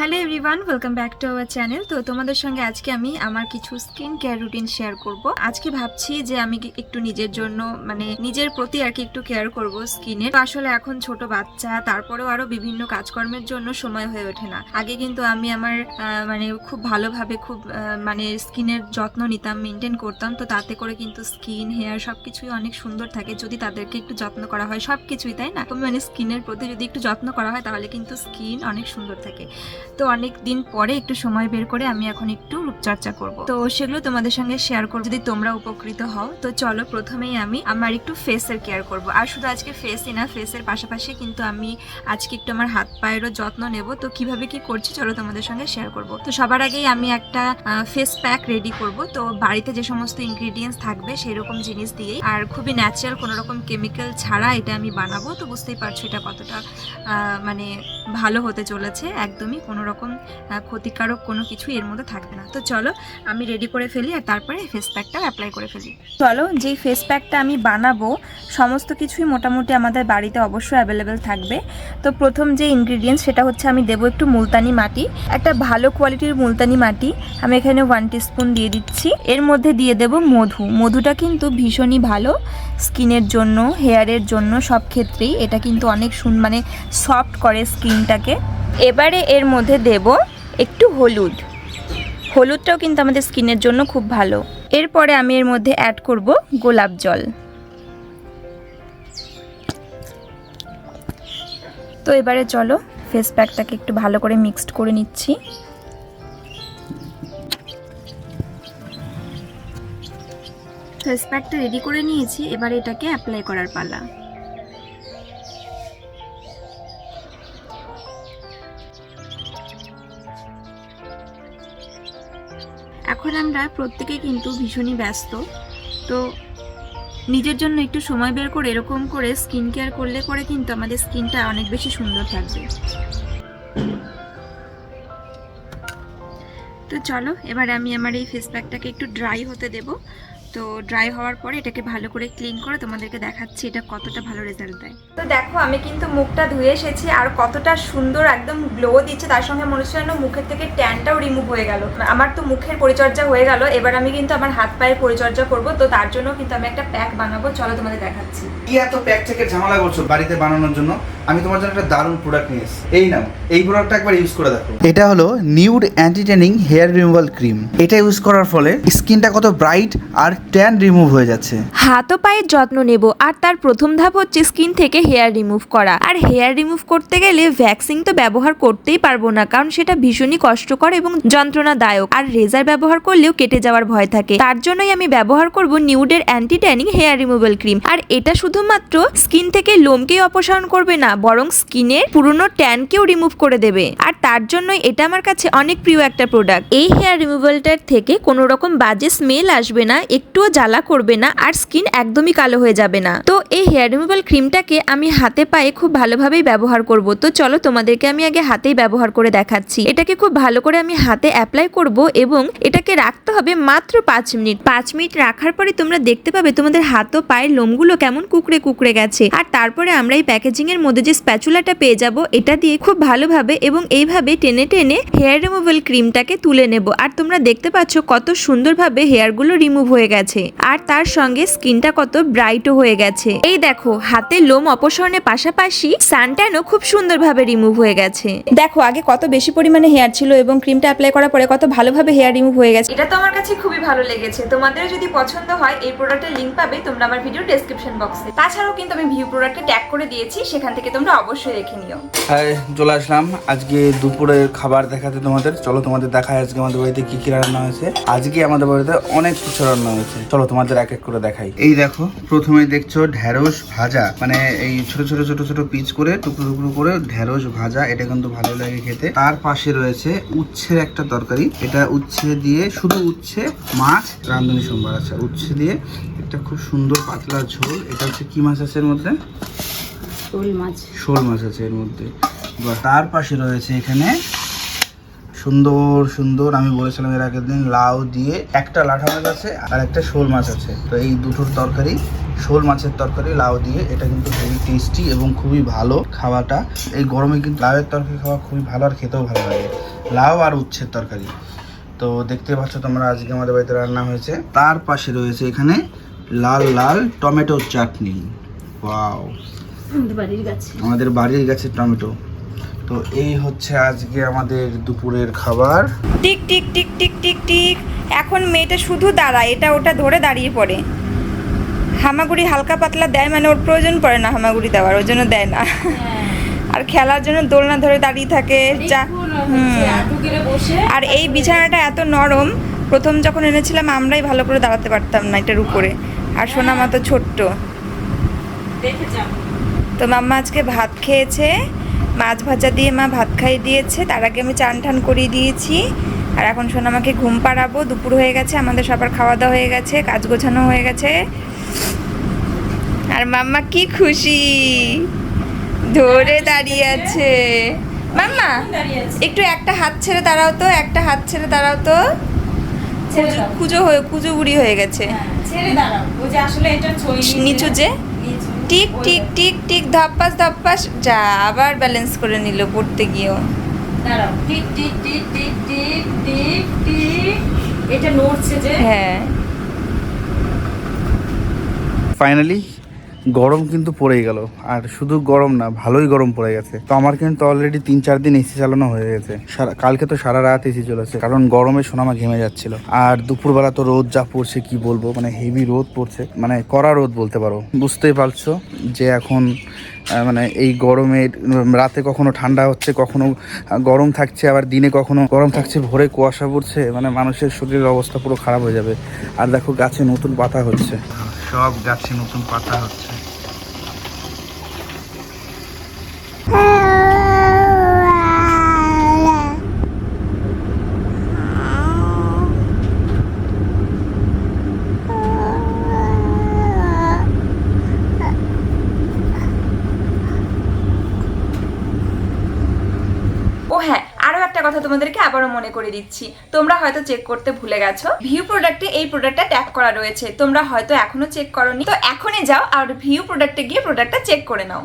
Hello everyone welcome back to our channel তো তোমাদের সঙ্গে আজকে আমি আমার কিছু স্কিন কেয়ার রুটিন শেয়ার করব। আজকে ভাবছি যে আমি একটু নিজের জন্য মানে নিজের প্রতি আর কি একটু কেয়ার করব স্কিনের আসলে এখন ছোট বাচ্চা, তারপরেও আরও বিভিন্ন কাজকর্মের জন্য সময় হয়ে ওঠে না। আগে কিন্তু আমি আমার মানে খুব ভালোভাবে খুব মানে স্কিনের যত্ন নিতাম মেনটেন করতাম। তো তাতে করে কিন্তু স্কিন হেয়ার সবকিছুই অনেক সুন্দর থাকে। যদি তাদেরকে একটু যত্ন করা হয়, সবকিছুই, তাই না? তো মানে স্কিনের প্রতি যদি একটু যত্ন করা হয়, তাহলে কিন্তু স্কিন অনেক সুন্দর থাকে। তো অনেক দিন পরে একটু সময় বের করে আমি এখন একটু রূপচর্চা করব। তো সেগুলো তোমাদের সঙ্গে শেয়ার করব যদি তোমরা উপকৃত হও। তো চলো প্রথমেই আমি আমার একটু ফেসের কেয়ার করব। আর শুধু আজকে ফেসই না ফেসের পাশাপাশি কিন্তু আমি আজকে একটু আমার হাত পায়েরও যত্ন নেব। তো কীভাবে কি করছি চলো তোমাদের সঙ্গে শেয়ার করব। তো সবার আগেই আমি একটা ফেস প্যাক রেডি করব। তো বাড়িতে যে সমস্ত ইনগ্রিডিয়েন্টস থাকবে সেই রকম জিনিস দিয়েই। আর খুবই ন্যাচারাল কোনো রকম কেমিক্যাল ছাড়া এটা আমি বানাবো। তো বুঝতেই পারছ এটা কতটা মানে ভালো হতে চলেছে। একদমই কোনো রকম ক্ষতিকারক কোনো কিছু এর মধ্যে থাকবে না। তো চলো, আমি রেডি করে ফেলি আর তারপরে ফেস প্যাকটাও অ্যাপ্লাই করে ফেলি। চলো, যেই ফেস প্যাকটা আমি বানাবো, সমস্ত কিছুই মোটামুটি আমাদের বাড়িতে অবশ্যই অ্যাভেলেবেল থাকবে। তো প্রথম যে ইনগ্রিডিয়েন্টস সেটা হচ্ছে আমি দেবো একটু মুলতানি মাটি, একটা ভালো কোয়ালিটির মুলতানি মাটি, আমি এখানে ওয়ান স্পুন দিয়ে দিচ্ছি। এর মধ্যে দিয়ে দেব মধু। মধুটা কিন্তু ভীষণই ভালো, স্কিনের জন্য হেয়ারের জন্য সব ক্ষেত্রেই। এটা কিন্তু অনেক সুন মানে সফট করে স্কিনটাকে এবারে এর মধ্যে দেব একটু হলুদ। হলুদটাও কিন্তু আমাদের স্কিনের জন্য খুব ভালো। এরপরে আমি এর মধ্যে অ্যাড করব গোলাপ জল। তো এবারে চলো ফেস প্যাকটাকে একটু ভালো করে মিক্সড করে নিচ্ছি। ফেস প্যাকটা রেডি করে নিয়েছি, এবারে এটাকে অ্যাপ্লাই করার পালা। আমরা প্রত্যেকে কিন্তু ভীষণই ব্যস্ত। তো নিজের জন্য একটু সময় বের করে এরকম করে স্কিন কেয়ার করলে পরে কিন্তু আমাদের স্কিনটা অনেক বেশি সুন্দর থাকবে। তো চলো, এবারে আমি আমার এই ফেস প্যাকটাকে একটু ড্রাই হতে দেব। তো ড্রাই হওয়ার পরে এটাকে ভালো করে ক্লিন করে তোমাদেরকে দেখাচ্ছি এটা কতটা ভালো রেজাল্ট দেয়। তো দেখো আমি কিন্তু মুখটা ধুয়ে এসেছি আর কতটা সুন্দর একদম গ্লো দিচ্ছে তার সঙ্গে মনে হচ্ছে যেন মুখের থেকে ট্যানটাও রিমুভ হয়ে গেল। আমার তো মুখের পরিচর্যা হয়ে গেল এবার আমি কিন্তু আমার হাত পায়ের পরিচর্যা করব তো তার জন্য কিন্তু আমি একটা প্যাক বানাবো চলো তোমাদের দেখাচ্ছি। কি এত প্যাক থেকে ঝামেলা করছ বাড়িতে বানানোর জন্য? আমি তোমার জন্য একটা দারুণ প্রোডাক্ট নিয়ে এসেছি। এই নাও এই প্রোডাক্টটা একবার ইউজ করে দেখো। এটা হলো Nude anti tanning hair removal cream এটা ইউজ করার ফলে স্কিনটা কত ব্রাইট আর ট্যান রিমুভ হয়ে যাচ্ছে। হাত ও পায়ের যত্ন নেব আর তার প্রথম ধাপ হচ্ছে স্কিন থেকে হেয়ার রিমুভ করা। আর হেয়ার রিমুভ করতে গেলে ভ্যাকসিন তো ব্যবহার করতেই পারব না, কারণ সেটা ভীষণই কষ্টকর এবং যন্ত্রণাদায়ক। আর রেজার ব্যবহার করলেও কেটে যাওয়ার ভয় থাকে। তার জন্যই আমি ব্যবহার করব নিউডের anti tanning hair removal cream আর এটা শুধুমাত্র স্কিন থেকে লোমকেই অপসারণ করবে না, বরং স্কিনের পুরনো ট্যানকেও রিমুভ করে দেবে। আর তার জন্যই এটা আমার কাছে অনেক প্রিয় একটা প্রোডাক্ট এই হেয়ার রিমুভালটার থেকে কোনো রকম বাজে স্মেল আসবে না একটুও জ্বালা করবে না আর স্কিন একদমই কালো হয়ে যাবে না। তো এই হেয়ার রিমুভাল ক্রিমটাকে আমি হাতে পায়ে খুব ভালোভাবেই ব্যবহার করব। তো চলো তোমাদেরকে আমি আগে হাতেই ব্যবহার করে দেখাচ্ছি। এটাকে খুব ভালো করে আমি হাতে অ্যাপ্লাই করব এবং এটাকে রাখতে হবে মাত্র পাঁচ মিনিট। পাঁচ মিনিট রাখার পরে তোমরা দেখতে পাবে তোমাদের হাত ও পায়ের লোমগুলো কেমন কুকড়ে কুকড়ে গেছে। আর তারপরে আমরা এই প্যাকেজিং এর মধ্যে যে স্প্যাচুলাটা পেয়ে যাব, এটা দিয়ে খুব ভালোভাবে এবং এইভাবে টেনে টেনে হেয়ার রিমুভাল ক্রিমটাকে তুলে নেব। আর তোমরা দেখতে পাচ্ছ কত সুন্দরভাবে হেয়ারগুলো রিমুভ হয়ে গেছে। আর তার সঙ্গে স্কিনটা কত ব্রাইটও হয়ে গেছে। এই দেখো, হাতে লোম অপসারণের পাশাপাশি সানট্যানও খুব সুন্দরভাবে রিমুভ হয়ে গেছে। দেখো, আগে কত বেশি পরিমাণে হেয়ার ছিল এবং ক্রিমটা অ্যাপ্লাই করার পরে কত ভালোভাবে হেয়ার রিমুভ হয়ে গেছে। এটা তো আমার কাছে খুবই ভালো লেগেছে। তোমাদের যদি পছন্দ হয়, এই প্রোডাক্টের লিঙ্ক পাবে তোমরা আমার ভিডিও ডেসক্রিপশন বক্সে। তাছাড়াও কিন্তু আমি ভিউ প্রোডাক্টকে ট্যাগ করে দিয়েছি, সেখান থেকে তোমরা অবশ্যই দেখে নিও। চলে আসলাম। আজকে দুপুরের খাবার দেখাতে তোমাদের। চলো তোমাদের দেখায় আজকে আমাদের বাড়িতে কি কি রান্না হয়েছে। আজকে আমাদের বাড়িতে অনেক কিছু রান্না হয়েছে। চলো তোমাদের এক এক করে দেখাই। এই দেখো প্রথমে দেখছ ঢেঁড়স ভাজা। মানে এই ছোট ছোট ছোট ছোট পিচ করে টুকরো টুকরো করে ঢেঁড়স ভাজা এটা কিন্তু ভালো লাগে খেতে। তার পাশে রয়েছে উচ্ছের একটা তরকারি। এটা উচ্ছে দিয়ে শুধু উচ্ছে মাছ রান্ধনি সোমবার আছে উচ্ছে দিয়ে একটা খুব সুন্দর পাতলা ঝোল। এটা হচ্ছে কি মাছ আছে এর মধ্যে? শোল মাছ। শোল মাছ আছে এর মধ্যে। বা তার পাশে রয়েছে এখানে সুন্দর সুন্দর আমি বলেছিলাম এর আগের দিন লাউ দিয়ে একটা লাঠা মাছ আছে আর একটা শোল মাছ আছে। তো এই দুটোর তরকারি শোল মাছের তরকারি লাউ দিয়ে এটা কিন্তু খুবই টেস্টি এবং খুবই ভালো খাওয়াটা। এই গরমে কিন্তু লাউয়ের তরকারি খাওয়া খুবই ভালো আর খেতেও ভালো লাগে। লাউ আর উচ্ছের তরকারি। তো দেখতে পাচ্ছ তোমরা আজকে আমাদের বাড়িতে রান্না হয়েছে। তার পাশে রয়েছে এখানে লাল লাল টমেটোর চাটনি। ওয়াও। আমাদের বাড়ির গাছে টমেটো। তো এই হচ্ছে আজকে আমাদের দুপুরের খাবার। টিক টিক টিক টিক টিক টিক। এখন মেয়েটা শুধু দাঁড়ায় এটা ওটা ধরে দাঁড়িয়ে পড়ে। হামাগুড়ি হালকা পাতলা দেয় মানে ওর প্রয়োজন পড়ে না হামাগুড়ি দেওয়ার ওর জন্য দেয় না। আর খেলার জন্য দোলনা ধরে দাঁড়িয়ে থাকে যা হুম। আর এই বিছানাটা এত নরম প্রথম যখন এনেছিলাম আমরাই ভালো করে দাঁড়াতে পারতাম না এটার উপরে। আর সোনা মা তো ছোট্ট। তো মাম্মা আজকে ভাত খেয়েছে মাছ ভাজা দিয়ে মা ভাত খাইয়ে দিয়েছে। তার আগে আমি চান টান করিয়ে দিয়েছি। আর এখন সোনামাকে ঘুম পাড়াবো। দুপুর হয়ে গেছে আমাদের সবার খাওয়া দাওয়া হয়ে গেছে কাজ গোছানো হয়ে গেছে। আর মাম্মা কি খুশি? ধরে দাঁড়িয়ে আছে। মাম্মা একটু একটা হাত ছেড়ে দাঁড়াও তো একটা হাত ছেড়ে দাঁড়াও তো। কুজো- হয়ে কুজো বুড়ি হয়ে গেছে। হ্যাঁ, ছেড়ে দাঁড়াও। ও যে আসলে এটা নিচু যে। টিক টিক টিক টিক ধপ্পাস ধপ্পাস যা আবার ব্যালেন্স করে নিল পড়তে গিয়েও। দাঁড়াও টিক টিক টিক টিক টিক টিক টিক। এটা নড়ছে যে? হ্যাঁ। ফাইনালি গরম কিন্তু পড়েই গেল। আর শুধু গরম না, ভালোই গরম পড়ে গেছে। তো আমার কিন্তু অলরেডি তিন চার দিন এসি চালানো হয়ে গেছে। কালকে তো সারা রাত এসি চলেছে, কারণ গরমে সোনামা ঘেমে যাচ্ছিল। আর দুপুরবেলা তো রোদ যা পড়ছে, কি বলব? মানে হেভি রোদ পড়ছে। মানে কড়া রোদ বলতে পারো। বুঝতেই পারছ যে এখন মানে এই গরমে রাতে কখনো ঠান্ডা হচ্ছে, কখনো গরম থাকছে, আবার দিনে কখনো গরম থাকছে, ভোরে কুয়াশা পড়ছে। মানে মানুষের শরীরের অবস্থা পুরো খারাপ হয়ে যাবে। আর দেখো গাছে নতুন পাতা হচ্ছে। সব গাছে নতুন পাতা হচ্ছে ও হ্যাঁ আরও একটা কথা তোমাদেরকে আবারও মনে করে দিচ্ছি। তোমরা হয়তো চেক করতে ভুলে গেছো। ভিউ প্রোডাক্টে এই প্রোডাক্টটা ট্যাপ করা রয়েছে। তোমরা হয়তো এখনও চেক করনি। তো এখনই যাও আর ভিউ প্রোডাক্টে গিয়ে প্রোডাক্টটা চেক করে নাও।